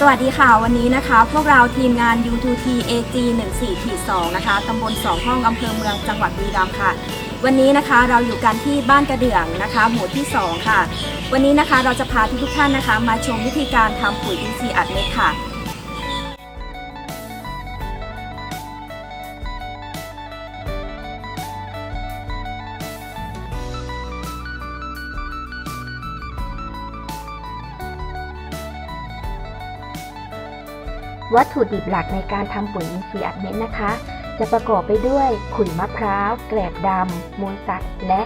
สวัสดีค่ะวันนี้นะคะ พวกเราทีมงาน U2T AG 14ขีด2นะคะตำบลสองห้องอำเภอเมืองจังหวัดบุรีรัมย์ค่ะ วันนี้นะคะเราอยู่กันที่บ้านกระเดื่องนะคะ หมู่ที่ 2 ค่ะ วันนี้นะคะเราจะพาทุกท่านนะคะ มาชมวิธีการทำปุ๋ยอินทรีย์อัดเม็ดค่ะ วัตถุดิบหลักในการทำปุ๋ยอินทรีย์อัดเม็ดนะคะ จะประกอบไปด้วยขุยมะพร้าว แกลบดำมูลสัตว์ และ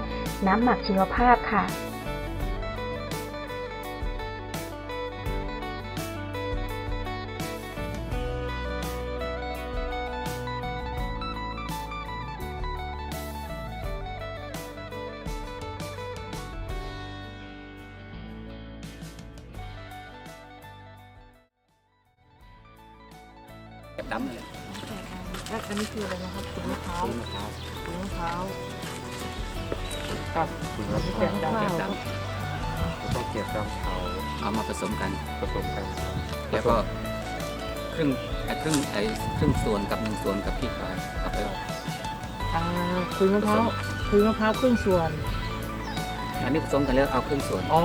น้ำหมักชีวภาพค่ะ ก็บดำเลยและอันนี้คืออะไรนะครับขุนมะพร้าวมะพร้าวขุนมะพร้าวกับคุณมะพแกร้าวบดำเก็บดต้องเก็บดำเผาำเอามาผสมกันผสมกัน แล้วก็ครึ่งไอ้ครึ่งไอ้ครึ่งส่วนกับหนึ่งส่วนกับพริกไปเอาไปอ่าขุนมะพร้าวขุนมะพร้าวครึ่งส่วน อันนี้ผสมกันแล้วเอาครึ่งส่วนอ๋อ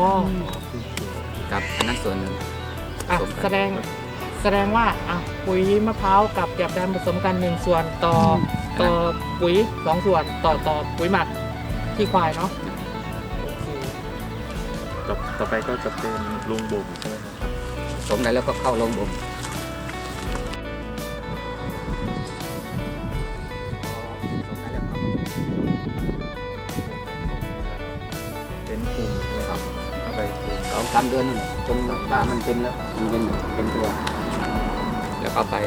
กับอันนั้นส่วนหนึ่งผอะสมกัแสนดง แสดงว่าอะปุ๋ยมะพร้าวกับแกบดำผสมกันหนึ่งส่วนต่อต่อปุ๋ยสองส่วนต่อต่อปุ๋ยหมักที่ควายเนาะโอเคต่อต่อไปก็จะเป็นลุงบ่มใช่ไหมครับผสมกันแล้วก็เข้าลงบ่มเป็นกลุ่มนะครับเอาไปกลุ่มสองสามเดือนนี่จนว่ามันเป็นแล้วมันเป็นเป็นตัว แล้วก็ไป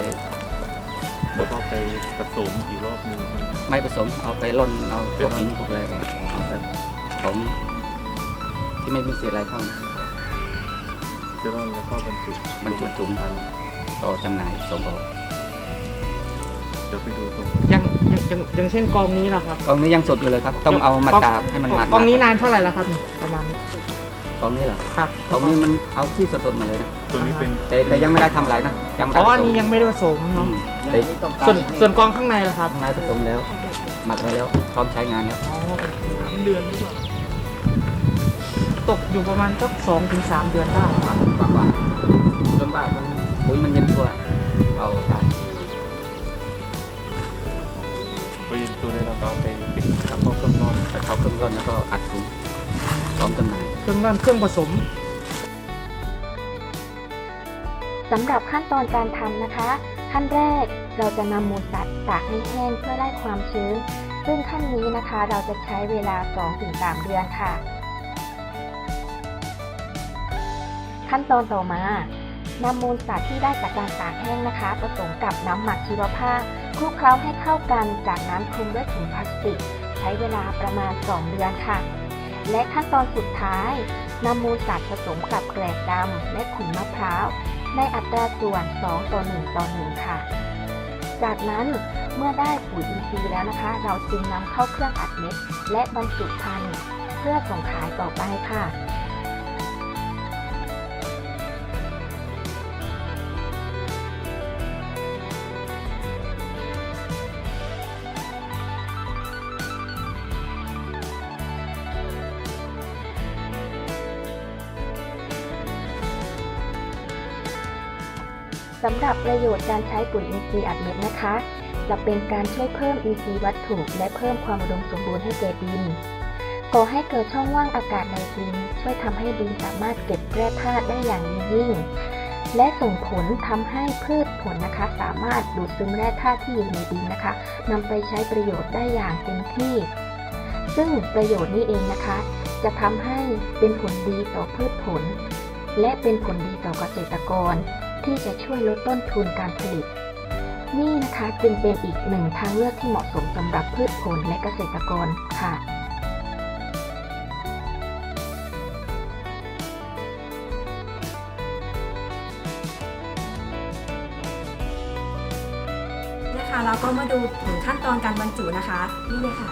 แล้วก็ไปผสมอีกรอบหนึงไม่ผสมเอาไปร่นเอาพวกหินพวกอะไรไปเอาไปผมที่ไม่มีเศษอะไรเข้า จะต้องแล้วก็บรรจุมันจุถุง ต่อจำหน่ายส่งออก เดี๋ยวไปดูตรง ยัง ยังยังยังเช่นกองนี้แหละครับ กองนี้ยังสดอยู่เลยครับ ต้องเอามาตากให้มันหมาดกองนี้นานเท่าไหร่แล้วครับประมาณนี้กองนี้เหรอครับกองนี้มันเอาที่สดๆมาเลยนะตัวนี้เป็นแต่แต่ยังไม่ได้ทำอะไรนะยังไม่อ๋ได้ออันนี้ยังไม่ได้ผสมอืเนาะมแต่ส่วนส่วนกองข้างในล่ะครับข้างในผสมแล้วหมักไว้แล้วพร้อมใช้งานแล้วอ๋อสามเดือนหรือเปล่าตกอยู่ประมาณสักสองถึงสามเดือนได้กว่ากว่ากว่าจนว่ามันปุ๋ยมันเย็นตัวเอาได้ ปืนตัวนี้เราก็เอาไปปิดทับเข้าเครื่องนอนแต่เขาเครื่องร่อนแล้วก็อัดถุงพร้อมจำหน่ายเครื่องร่อนเครื่องผสมสำหรับขั้นตอนการทำนะคะ ขั้นแรกเราจะนำมูลสัตว์ตากให้แห้งเพื่อไล่ความชื้น ซึ่งขั้นนี้นะคะเราจะใช้เวลา 2-3 เดือนค่ะ ขั้นตอนต่อมา นำมูลสัตว์ที่ได้จากการตากแห้งนะคะ ผสมกับน้ำหมักชีวภาพคลุกเคล้าให้เข้ากัน จากนั้นคลุมด้วยถุงพลาสติก ใช้เวลาประมาณ 2 เดือนค่ะ และขั้นตอนสุดท้ายนำมูลสัตว์ผสมกับแกลบดำและขุนมะพร้าว ในอัตราส่วน 2 ต่อ 1 ต่อ 1 ค่ะ จากนั้นเมื่อได้ปุ๋ยอินทรีย์แล้วนะคะ เราจึงนำเข้าเครื่องอัดเม็ดและบรรจุภัณฑ์เพื่อส่งขายต่อไปค่ะ สำหรับประโยชน์การใช้ปุ๋ยอินทรีย์อัดเม็ดนะคะ จะเป็นการช่วยเพิ่มอินทรีย์วัตถุและเพิ่มความอุดมสมบูรณ์ให้แก่ดินก่อให้เกิดช่องว่างอากาศในดิน ช่วยทำให้ดินสามารถเก็บแร่ธาตุได้อย่างดียิ่ง และส่งผลทำให้พืชผลนะคะ สามารถดูดซึมแร่ธาตุที่อยู่ในดินนะคะนำไปใช้ประโยชน์ได้อย่างเต็มที่ ซึ่งประโยชน์นี้เองนะคะ จะทำให้เป็นผลดีต่อพืชผล และเป็นผลดีต่อเกษตรกร ที่จะช่วยลดต้นทุนการผลิต นี่นะคะจึงเป็นอีกหนึ่งทางเลือกที่เหมาะสมสำหรับพืชผลและเกษตรกรค่ะนะคะเราก็มาดูถึงขั้นตอนการบรรจุนะคะ นี่เลยค่ะ